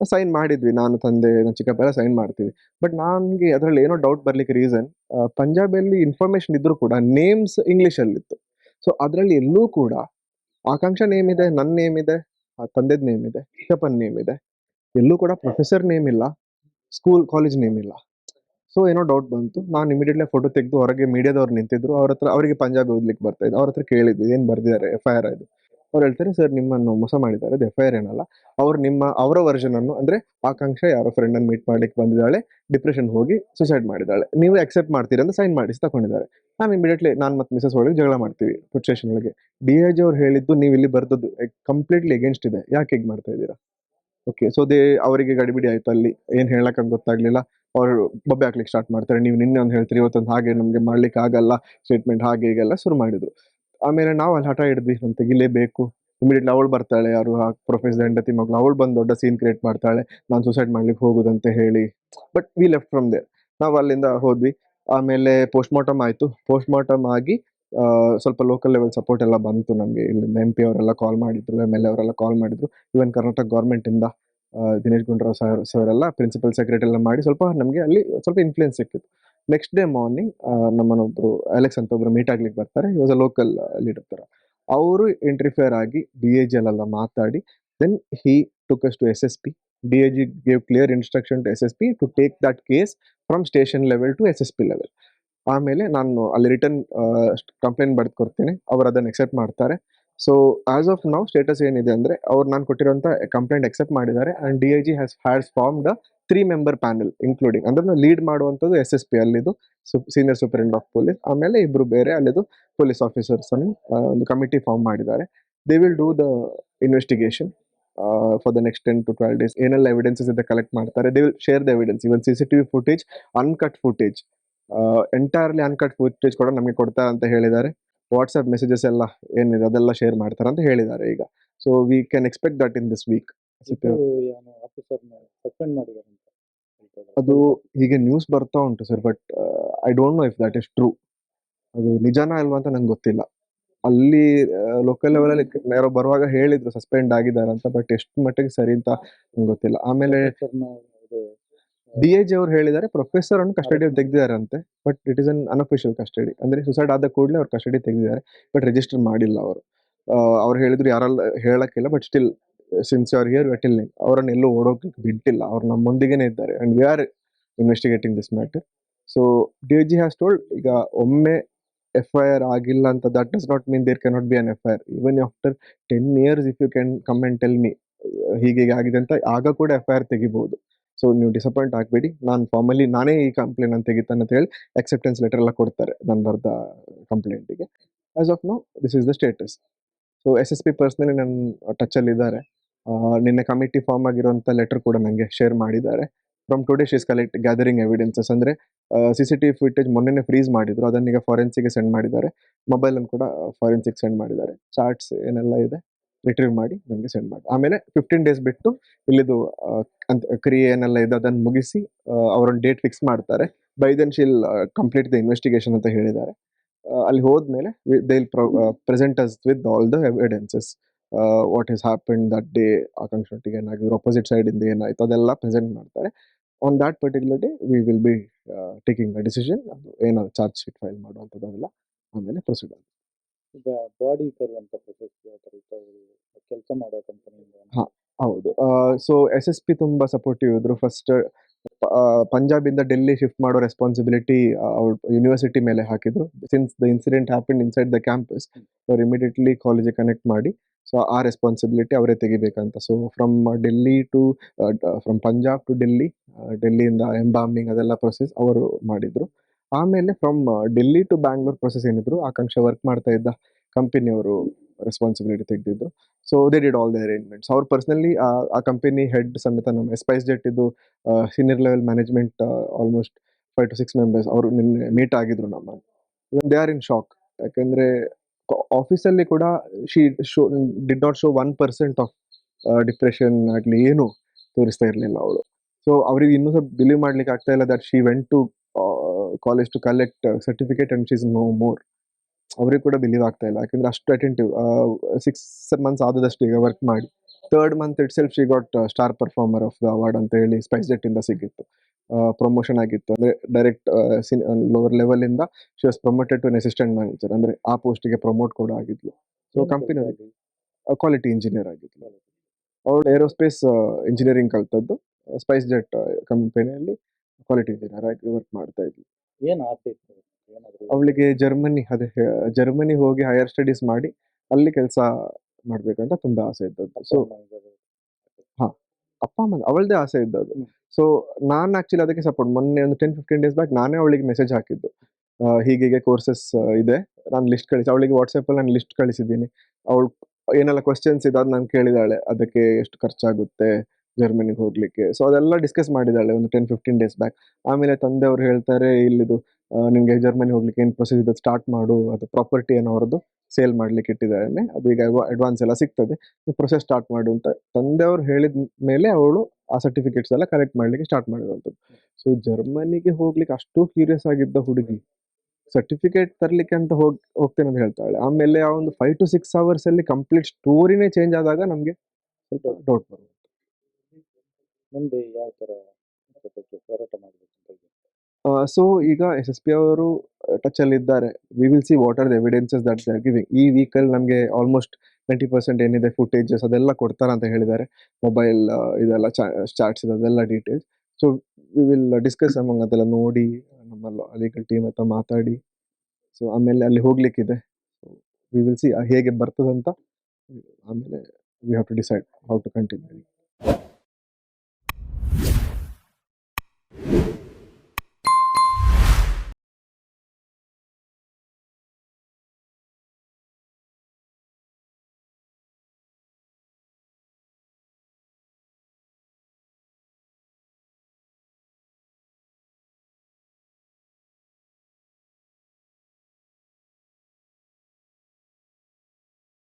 ಸೈನ್ ಮಾಡಿದ್ವಿ ನಾನು ತಂದೆ ನನ್ನ ಚಿಕ್ಕಪ್ಪ ಎಲ್ಲ ಸೈನ್ ಮಾಡ್ತೀವಿ. ಬಟ್ ನನಗೆ ಅದರಲ್ಲಿ ಏನೋ ಡೌಟ್ ಬರ್ಲಿಕ್ಕೆ ರೀಸನ್ ಪಂಜಾಬಿಯಲ್ಲಿ ಇನ್ಫಾರ್ಮೇಶನ್ ಇದ್ರೂ ಕೂಡ ನೇಮ್ಸ್ ಇಂಗ್ಲೀಷಲ್ಲಿತ್ತು ಸೊ ಅದರಲ್ಲಿ ಎಲ್ಲೂ ಕೂಡ ಆಕಾಂಕ್ಷ ನೇಮ್ ಇದೆ ನನ್ನ ನೇಮ್ ಇದೆ ಆ ತಂದೆದ್ ನೇಮ್ ಇದೆ ಚಿಕ್ಕಪ್ಪನ ನೇಮ್ ಇದೆ. ಎಲ್ಲೂ ಕೂಡ ಪ್ರೊಫೆಸರ್ ನೇಮ್ ಇಲ್ಲ ಸ್ಕೂಲ್ ಕಾಲೇಜ್ ನೇಮ್ ಇಲ್ಲ. ಸೊ ಏನೋ ಡೌಟ್ ಬಂತು. ನಾನು ಇಮಿಡಿಯೇಟ್ಲಿ ಫೋಟೋ ತೆಗೆದು ಹೊರಗೆ ಮೀಡಿಯಾದವ್ರು ನಿಂತಿದ್ರು. ಅವ್ರ ಹತ್ರ ಅವರಿಗೆ ಪಂಜಾಬ್ ಓದ್ಲಿಕ್ಕೆ ಬರ್ತಾ ಇದ್ದು. ಅವ್ರ ಹತ್ರ ಕೇಳಿದ್ದು ಏನು ಬರ್ದಿದ್ದಾರೆ? ಎಫ್ ಐ ಆರ್ ಅವ್ರು ಹೇಳ್ತಾರೆ, ಸರ್, ನಿಮ್ಮನ್ನು ಮೋಸ ಮಾಡಿದ್ದಾರೆ. ಅದು ಎಫ್ ಐ ಆರ್ ಏನಲ್ಲ. ಅವ್ರು ನಿಮ್ಮ, ಅವರ ವರ್ಷನ್ ಅನ್ನು ಅಂದ್ರೆ ಆಕಾಂಕ್ಷ ಯಾರೋ ಫ್ರೆಂಡ್ ಅನ್ನು ಮೀಟ್ ಮಾಡ್ಲಿಕ್ಕೆ ಬಂದಿದ್ದಾಳೆ ಡಿಪ್ರೆಷನ್ ಹೋಗಿ ಸುಸೈಡ್ ಮಾಡಿದ್ದಾಳೆ. ನೀವು ಅಕ್ಸೆಪ್ಟ್ ಮಾಡ್ತೀರಿ ಅಂತ ಸೈನ್ ಮಾಡಿಸಿ ತಗೊಂಡಿದ್ದಾರೆ ನಾನು ಇಮಿಡಿಯೇಟ್ಲಿ ನಾನು ಮತ್ತು ಮಿಸಸ್ ಒಳಗೆ ಜಗಳ ಮಾಡ್ತೀವಿ ಸ್ಟೇಷನ್ ಒಳಗೆ. ಡಿ ಐ ಜಿ ಅವ್ರು ಹೇಳಿದ್ದು ನೀವು ಇಲ್ಲಿ ಬರ್ದದ್ದು ಕಂಪ್ಲೀಟ್ಲಿ ಅಗೇನ್ಸ್ಟ್ ಇದೆ. ಯಾಕೆ ಹೀಗೆ ಮಾಡ್ತಾ ಇದ್ದೀರಾ? ಓಕೆ ಸೊ ದೇ ಅವರಿಗೆ ಗಡಿಬಿಡಿ ಆಯ್ತು ಅಲ್ಲಿ. ಏನು ಹೇಳಕ್ಕೆ ಗೊತ್ತಾಗ್ಲಿಲ್ಲ. ಅವರು ಬೊಬ್ಬೆ ಹಾಕ್ಲಿಕ್ಕೆ ಸ್ಟಾರ್ಟ್ ಮಾಡ್ತಾರೆ. ನೀವು ನಿನ್ನೆ ಒಂದು ಹೇಳ್ತೀರಿ, ಇವತ್ತೊಂದು ಹಾಗೆ ನಮಗೆ ಮಾಡ್ಲಿಕ್ಕೆ ಆಗಲ್ಲ ಸ್ಟೇಟ್ಮೆಂಟ್ ಹಾಗೆ ಹೀಗೆಲ್ಲ ಶುರು ಮಾಡಿದ್ರು. ಆಮೇಲೆ ನಾವು ಅಲ್ಲಿ ಹಠ ಹಿಡಿದ್ವಿ ನಾನು ತೆಗಿಲೇಬೇಕು ಇಮಿಡಿಯೇಟ್ಲಿ ಅವಳು ಬರ್ತಾಳೆ, ಯಾರು ಆ ಪ್ರೊಫೆಸರ್ ಹೆಂಡತಿ ಮಗಳು, ಅವಳು ಬಂದು ದೊಡ್ಡ ಸೀನ್ ಕ್ರಿಯೇಟ್ ಮಾಡ್ತಾಳೆ. ನಾನು ಸುಸೈಡ್ ಮಾಡ್ಲಿಕ್ಕೆ ಹೋಗುದಂತ ಹೇಳಿ. But we left from there ನಾವು ಅಲ್ಲಿಂದ ಹೋದ್ವಿ. ಆಮೇಲೆ ಪೋಸ್ಟ್ ಮಾರ್ಟಮ್ ಆಯಿತು. ಪೋಸ್ಟ್ ಮಾರ್ಟಮ್ ಆಗಿ ಸ್ವಲ್ಪ ಲೋಕಲ್ ಲೆವೆಲ್ ಸಪೋರ್ಟ್ ಎಲ್ಲ ಬಂತು ನಮಗೆ. ಇಲ್ಲಿಂದ ಎಂ ಪಿ ಅವರೆಲ್ಲ ಕಾಲ್ ಮಾಡಿದ್ರು ಎಂ ಎಲ್ ಎ ಅವರೆಲ್ಲ ಕಾಲ್ ಮಾಡಿದ್ರು. ಇವನ್ ಕರ್ನಾಟಕ ಗೌರ್ಮೆಂಟಿಂದ ದಿನೇಶ್ ಗುಂಡ್ರಾವ್ ಸರ್ ಸರ್ ಎಲ್ಲ ಪ್ರಿನ್ಸಿಪಲ್ ಸೆಕ್ರೆಟರಿ ಎಲ್ಲ ಮಾಡಿ ಸ್ವಲ್ಪ ನಮಗೆ ಅಲ್ಲಿ ಸ್ವಲ್ಪ ಇನ್ಫ್ಲೂಯೆನ್ಸ್ ಸಿಕ್ಕಿತ್ತು. ನೆಕ್ಸ್ಟ್ ಡೇ ಮಾರ್ನಿಂಗ್ ನಮ್ಮನ್ನೊಬ್ರು ಅಲೆಕ್ಸ್ ಅಂತ ಒಬ್ರು ಮೀಟ್ ಆಗ್ಲಿಕ್ಕೆ ಬರ್ತಾರೆ. ಅ ಲೋಕಲ್ ಲೀಡರ್ ಥರ ಅವರು ಇಂಟ್ರಿಫೇರ್ ಆಗಿ ಡಿ ಎ ಜಿ ಅಲ್ಲೆಲ್ಲ ಮಾತಾಡಿ then he took us to S S P D A G gave clear instruction to S S P to take that case from station level to S S P level ಆಮೇಲೆ ನಾನು ಅಲ್ಲಿ return complaint ಬರೆದು ಕೊಡ್ತೀನಿ ಅವರು ಅದನ್ನು accept ಮಾಡ್ತಾರೆ. So as of now status ಏನಿದೆ ಅಂದರೆ ಅವ್ರು ನಾನು ಕೊಟ್ಟಿರೋಂಥ ಕಂಪ್ಲೇಂಟ್ ಎಕ್ಸೆಪ್ಟ್ ಮಾಡಿದ್ದಾರೆ and D I G has has formed a three member panel including ಅಂದ್ರೆ ಲೀಡ್ ಮಾಡುವಂಥದ್ದು ಎಸ್ ಎಸ್ ಪಿ ಅಲ್ಲಿದು ಸೀನಿಯರ್ ಸೂಪರಿಂಟ್ ಆಫ್ ಪೊಲೀಸ್ ಆಮೇಲೆ ಇಬ್ರು ಬೇರೆ ಅಲ್ಲಿದು ಪೊಲೀಸ್ ಆಫೀಸರ್ಸ್ ಅನ್ನು ಒಂದು ಕಮಿಟಿ ಫಾರ್ಮ್ ಮಾಡಿದ್ದಾರೆ. They will do the investigation for the next ten to twelve days ಏನೆಲ್ಲ ಎವಿಡೆನ್ಸಸ್ ಇದೆ ಕಲೆಕ್ಟ್ ಮಾಡ್ತಾರೆ they will share the evidence even C C T V footage uncut footage entirely uncut footage ಕೂಡ ನಮಗೆ ಕೊಡ್ತಾರೆ ಅಂತ ಹೇಳಿದ್ದಾರೆ. WhatsApp messages ಎಲ್ಲ ಏನಿದೆ ಅದೆಲ್ಲ ಶೇರ್ ಮಾಡ್ತಾರೆ ಅಂತ ಹೇಳಿದ್ದಾರೆ ಈಗ. So we can expect that in this week. ಅದು ಹೀಗೆ ನ್ಯೂಸ್ ಬರ್ತಾ ಉಂಟು sir but I don't know if that is true ಅದು ನಿಜಾನ ಅಲ್ವಾ ಅಂತ ನಂಗೆ ಗೊತ್ತಿಲ್ಲ. ಅಲ್ಲಿ ಲೋಕಲ್ ಲೆವೆಲಲ್ಲಿ ಯಾರೋ ಬರುವಾಗ ಹೇಳಿದ್ರು ಸಸ್ಪೆಂಡ್ ಆಗಿದ್ದಾರೆ ಅಂತ ಬಟ್ ಎಷ್ಟು ಮಟ್ಟಿಗೆ ಸರಿ ಅಂತ ನಂಗೆ ಗೊತ್ತಿಲ್ಲ. ಆಮೇಲೆ ಡಿ ಐ ಜಿ ಅವ್ರು ಹೇಳಿದ್ದಾರೆ ಪ್ರೊಫೆಸರ್ ಅನ್ನು ಕಸ್ಟಡಿಯಲ್ಲಿ ತೆಗೆದಿದ್ದಾರೆ ಅಂತೆ but it is an unofficial custody ಅಂದ್ರೆ ಸುಸೈಡ್ ಆದ ಕೂಡಲೇ ಅವ್ರು ಕಸ್ಟಡಿ ತೆಗೆದಿದ್ದಾರೆ ಬಟ್ ರಿಜಿಸ್ಟರ್ ಮಾಡಿಲ್ಲ ಅವರು. ಅವ್ರು ಹೇಳಿದ್ರು ಯಾರಲ್ಲ, ಹೇಳಕ್ಕಿಲ್ಲ but still since you're here until ಅವರನ್ನ ಎಲ್ಲೂ ಓಡೋಕೆ ಬಿಟ್ಟಿಲ್ಲ, ಅವ್ರು ನಮ್ಮೊಂದಿಗೇನೆ ಇದ್ದಾರೆ and we are investigating this matter so D G has told ಈಗ ಒಮ್ಮೆ ಎಫ್ ಐ ಆರ್ ಆಗಿಲ್ಲ ಅಂತ that does not mean there cannot be an F I R even after ten years if you can come and tell me ಹೀಗೆ ಆಗಿದೆ ಅಂತ, ಆಗ ಕೂಡ F I R ತೆಗಿಬಹುದು ಸೊ ನೀವು ಡಿಸಪಾಯಿಂಟ್ ಆಗಬೇಡಿ. ನಾನು ಫಾರ್ಮಲಿ ನಾನೇ ಈ ಕಂಪ್ಲೇಂಟ್ ಅಂತ ತೆಗಿತಾನೆ ಅಂತ ಹೇಳಿ ಅಕ್ಸೆಪ್ಟೆನ್ಸ್ ಲೆಟರ್ ಎಲ್ಲ ಕೊಡ್ತಾರೆ ನಾನು ಬರ್ದ ಕಂಪ್ಲೇಂಟಿಗೆ as of now this is the status so S S P personally ನನ್ನ ಟಚಲ್ಲಿದ್ದಾರೆ ನಿನ್ನೆ ಕಮಿಟಿ ಫಾರ್ಮ್ ಆಗಿರುವಂಥ ಲೆಟರ್ ಕೂಡ ನನಗೆ ಶೇರ್ ಮಾಡಿದ್ದಾರೆ. From today she's collect gathering evidences ಅಂದರೆ C C T V footage ಮೊನ್ನೆ ಫ್ರೀಸ್ ಮಾಡಿದ್ರು. ಅದನ್ನೀಗ ಫಾರೆನ್ಸಿಗೆ ಸೆಂಡ್ ಮಾಡಿದ್ದಾರೆ. ಮೊಬೈಲನ್ನು ಕೂಡ ಫಾರೆನ್ಸಿಗೆ ಸೆಂಡ್ ಮಾಡಿದ್ದಾರೆ. ಚಾರ್ಟ್ಸ್ ಏನೆಲ್ಲ ಇದೆ. ರಿಟ್ರೀವ್ ಮಾಡಿ ನಮಗೆ ಸೆಂಡ್ ಮಾಡಿ. ಆಮೇಲೆ ಫಿಫ್ಟೀನ್ ಡೇಸ್ ಬಿಟ್ಟು ಇಲ್ಲಿದು ಅಂತ ಕ್ರಿಯೆ ಏನೆಲ್ಲ ಇದೆ ಅದನ್ನು ಮುಗಿಸಿ ಅವರೊಂದು ಡೇಟ್ ಫಿಕ್ಸ್ ಮಾಡ್ತಾರೆ. By then she'll complete the investigation ಅಂತ ಹೇಳಿದ್ದಾರೆ. ಅಲ್ಲಿ ಹೋದ್ಮೇಲೆ they will present us with all the evidences what is happen that day ಆಕಾಂಕ್ಷೊಟ್ಟಿಗೆ ಏನಾಗಿದ್ರು ಅಪೋಸಿಟ್ ಸೈಡಿಂದ ಏನಾಯ್ತು, ಅದೆಲ್ಲ ಪ್ರೆಸೆಂಟ್ ಮಾಡ್ತಾರೆ. On that particular day we will be taking a decision ಅದು ಏನೋ ಚಾರ್ಜ್ ಶೀಟ್ ಫೈಲ್ ಮಾಡುವಂಥದ್ದು ಅದೆಲ್ಲ ಆಮೇಲೆ ಪ್ರೊಸೀಡ್ ಆಗುತ್ತೆ. ಈಗ ಬಾಡಿ ತರುವಂತ ಪ್ರೊಸೆಸ್ ಕೆಲಸ ಮಾಡೋ ಕಂಪನಿಯಿಂದ ಹೌದು. ಸೊ ಎಸ್ ಎಸ್ ಪಿ ತುಂಬಾ ಸಪೋರ್ಟಿವ್ ಇದ್ರು. ಫಸ್ಟ್ ಪಂಜಾಬಿಂದ ಡೆಲ್ಲಿ ಶಿಫ್ಟ್ ಮಾಡೋ ರೆಸ್ಪಾನ್ಸಿಬಿಲಿಟಿ ಯೂನಿವರ್ಸಿಟಿ ಮೇಲೆ ಹಾಕಿದ್ರು. Since the incident happen inside the campus ಅವ್ರು ಇಮಿಡಿಯೇಟ್ಲಿ ಕಾಲೇಜಿಗೆ ಕನೆಕ್ಟ್ ಮಾಡಿ ಸೊ ಆ ರೆಸ್ಪಾನ್ಸಿಬಿಲಿಟಿ ಅವರೇ ತೆಗಿಬೇಕಂತ. So from Delhi to from Punjab to Delhi ಡೆಲ್ಲಿಯಿಂದ embalming ಅದೆಲ್ಲ ಪ್ರೊಸೆಸ್ ಅವರು ಮಾಡಿದ್ರು. ಆಮೇಲೆ from Delhi to Bangalore process ಏನಿದ್ರು ಆಕಾಂಕ್ಷ ವರ್ಕ್ ಮಾಡ್ತಾ ಇದ್ದ ಕಂಪನಿಯವರು responsibility ತೆಗೆದಿದ್ದು. So they did all the arrangements ಅವ್ರು ಪರ್ಸ್ನಲಿ ಆ ಕಂಪನಿ ಹೆಡ್ ಸಮೇತ ನಮ್ಮ ಎಸ್ಪೈಸ್ ಜೆಟ್ ಇದು senior level management almost five to six members ಅವರು ನಿನ್ನೆ ಮೀಟ್ ಆಗಿದ್ರು ನಮ್ಮ ದೇ ಆರ್ ಇನ್ ಶಾಕ್ ಯಾಕಂದ್ರೆ ಆಫೀಸಲ್ಲಿ ಕೂಡ she, show did not show one percent of depression ಆಗಲಿ ಏನು ತೋರಿಸ್ತಾ ಇರಲಿಲ್ಲ ಅವಳು. ಸೊ ಅವ್ರಿಗೆ ಇನ್ನೂ ಸ್ವಲ್ಪ ಬಿಲೀವ್ ಮಾಡ್ಲಿಕ್ಕೆ ಆಗ್ತಾ ಇಲ್ಲ that she went to college to collect certificate and she's no more ಅವ್ರಿಗೆ ಕೂಡ ಬಿಲೀವ್ ಆಗ್ತಾ ಇಲ್ಲ. ಯಾಕಂದ್ರೆ ಅಷ್ಟು ಅಟೆಂಟಿವ್ ಸಿಕ್ಸ್ ಮಂತ್ಸ್ ಆದದಷ್ಟು ಈಗ ವರ್ಕ್ ಮಾಡಿ. Third month itself she got star performer of the award ಅಂತ ಹೇಳಿ ಸ್ಪೈಸ್ ಜೆಟ್ ಇಂದ ಸಿಕ್ಕಿತ್ತು. ಪ್ರಮೋಷನ್ ಆಗಿತ್ತು. ಅಂದ್ರೆ ಡೈರೆಕ್ಟ್ ಲೋವರ್ ಲೆವೆಲ್ ಇಂದ she was promoted to assistant manager ಅಂದ್ರೆ ಆ ಪೋಸ್ಟ್ಗೆ ಪ್ರಮೋಟ್ ಕೂಡ ಆಗಿದ್ಲು. ಸೊ ಕಂಪನಿ ಕ್ವಾಲಿಟಿ ಇಂಜಿನಿಯರ್ ಆಗಿದ್ಲು. ಅವಳು ಏರೋಸ್ಪೇಸ್ ಇಂಜಿನಿಯರಿಂಗ್ ಕಲ್ತದ್ದು. ಸ್ಪೈಸ್ ಜೆಟ್ ಕಂಪನಿಯಲ್ಲಿ ಕ್ವಾಲಿಟಿ ಇಂಜಿನಿಯರ್ ಆಗಿ ವರ್ಕ್ ಮಾಡ್ತಾ ಇದ್ಲು. ಏನ್ ಆಸೆ ಇತ್ತು ಏನಾದ್ರು ಅವಳಿಗೆ ಜರ್ಮನಿ ಅದೇ ಜರ್ಮನಿ ಹೋಗಿ ಹೈಯರ್ ಸ್ಟಡೀಸ್ ಮಾಡಿ ಅಲ್ಲಿ ಕೆಲಸ ಮಾಡ್ಬೇಕಂತ ತುಂಬಾ ಆಸೆ ಇದ್ದದ್ದು. ಸೊ ಅಪ್ಪ ಅಮ್ಮ ಅವಳದೇ ಆಸೆ ಇದ್ದದ್ದು. ಸೊ ನಾನು ಆಕ್ಚುಲಿ ಅದಕ್ಕೆ ಸಪೋರ್ಟ್ ಮೊನ್ನೆ ಒಂದು ಟೆನ್ ಫಿಫ್ಟೀನ್ ಡೇಸ್ ಬ್ಯಾಕ್ ನಾನೇ ಅವಳಿಗೆ ಮೆಸೇಜ್ ಹಾಕಿದ್ದು. ಹೀಗೆ ಹೀಗೆ ಕೋರ್ಸಸ್ ಇದೆ ನಾನು ಲಿಸ್ಟ್ ಕಳಿಸಿ ಅವಳಿಗೆ ವಾಟ್ಸಪ್ಪಲ್ಲಿ ನಾನು ಲಿಸ್ಟ್ ಕಳಿಸಿದ್ದೀನಿ. ಅವಳು ಏನೆಲ್ಲ ಕ್ವಶನ್ಸ್ ಇದೆ ಅದು ನಾನು ಕೇಳಿದಾಳೆ ಅದಕ್ಕೆ ಎಷ್ಟು ಖರ್ಚಾಗುತ್ತೆ ಜರ್ಮನಿಗೆ ಹೋಗ್ಲಿಕ್ಕೆ. ಸೊ ಅದೆಲ್ಲ ಡಿಸ್ಕಸ್ ಮಾಡಿದ್ದಾಳೆ ಒಂದು ಟೆನ್ ಫಿಫ್ಟೀನ್ ಡೇಸ್ ಬ್ಯಾಕ್ ಆಮೇಲೆ ತಂದೆ ಅವ್ರು ಹೇಳ್ತಾರೆ, ಇಲ್ಲಿದು ನಿಮಗೆ ಜರ್ಮನಿ ಹೋಗ್ಲಿಕ್ಕೆ ಏನು ಪ್ರೊಸೆಸ್ ಇದೆ ಸ್ಟಾರ್ಟ್ ಮಾಡು, ಅದು ಪ್ರಾಪರ್ಟಿ ಏನೋ ಅವ್ರದ್ದು ಸೇಲ್ ಮಾಡ್ಲಿಕ್ಕೆ ಇಟ್ಟಿದ್ದಾಳೆ. ಅದು ಈಗ ಅಡ್ವಾನ್ಸ್ ಎಲ್ಲ ಸಿಗ್ತದೆ. ಪ್ರೊಸೆಸ್ ಸ್ಟಾರ್ಟ್ ಮಾಡು ಅಂತ ತಂದೆ ಅವ್ರು ಹೇಳಿದ ಮೇಲೆ ಅವಳು ಆ ಸರ್ಟಿಫಿಕೇಟ್ಸ್ ಎಲ್ಲ ಕಲೆಕ್ಟ್ ಮಾಡ್ಲಿಕ್ಕೆ ಸ್ಟಾರ್ಟ್ ಮಾಡಿರುವಂಥದ್ದು. ಸೊ ಜರ್ಮನಿಗೆ ಹೋಗ್ಲಿಕ್ಕೆ ಅಷ್ಟು ಕ್ಯೂರಿಯಸ್ ಆಗಿದ್ದ ಹುಡುಗಿ ಸರ್ಟಿಫಿಕೇಟ್ ತರಲಿಕ್ಕೆ ಅಂತ ಹೋಗಿ, ಹೋಗ್ತೇನೆ ಅಂತ ಹೇಳ್ತಾಳೆ. ಆಮೇಲೆ ಆ ಒಂದು ಫೈವ್ ಟು ಸಿಕ್ಸ್ ಅವರ್ಸ್ ಅಲ್ಲಿ ಕಂಪ್ಲೀಟ್ ಸ್ಟೋರಿನೇ ಚೇಂಜ್ ಆದಾಗ ನಮಗೆ ಸ್ವಲ್ಪ ಡೌಟ್ ಬರುತ್ತೆ. ಮುಂದೆ ಯಾವ ಸ್ವಲ್ಪ ಹೋರಾಟ ಮಾಡಬೇಕು. ಸೊ ಈಗ ಎಸ್ ಎಸ್ ಪಿ ಅವರು ಟಚ್ ಅಲ್ಲಿ ಇದ್ದಾರೆ. We will see what are the evidences that they are giving ಈ ವೀಕಲ್ಲಿ ನಮಗೆ ಆಲ್ಮೋಸ್ಟ್ ಟ್ವೆಂಟಿ ಪರ್ಸೆಂಟ್ ಏನಿದೆ ಫುಟೇಜಸ್ ಅದೆಲ್ಲ ಕೊಡ್ತಾರೆ ಅಂತ ಹೇಳಿದ್ದಾರೆ. ಮೊಬೈಲ್ ಇದೆಲ್ಲ ಇದೆ ಅದೆಲ್ಲ details so we will discuss among ಅದೆಲ್ಲ ನೋಡಿ ನಮ್ಮ ಲೀಗಲ್ ಟೀಮ್ ಹತ್ರ ಮಾತಾಡಿ. ಸೊ ಆಮೇಲೆ ಅಲ್ಲಿ ಹೋಗ್ಲಿಕ್ಕಿದೆ. ವಿ ವಿಲ್ ಸಿ ಹೇಗೆ ಬರ್ತದಂತ, ಆಮೇಲೆ we have to decide how to continue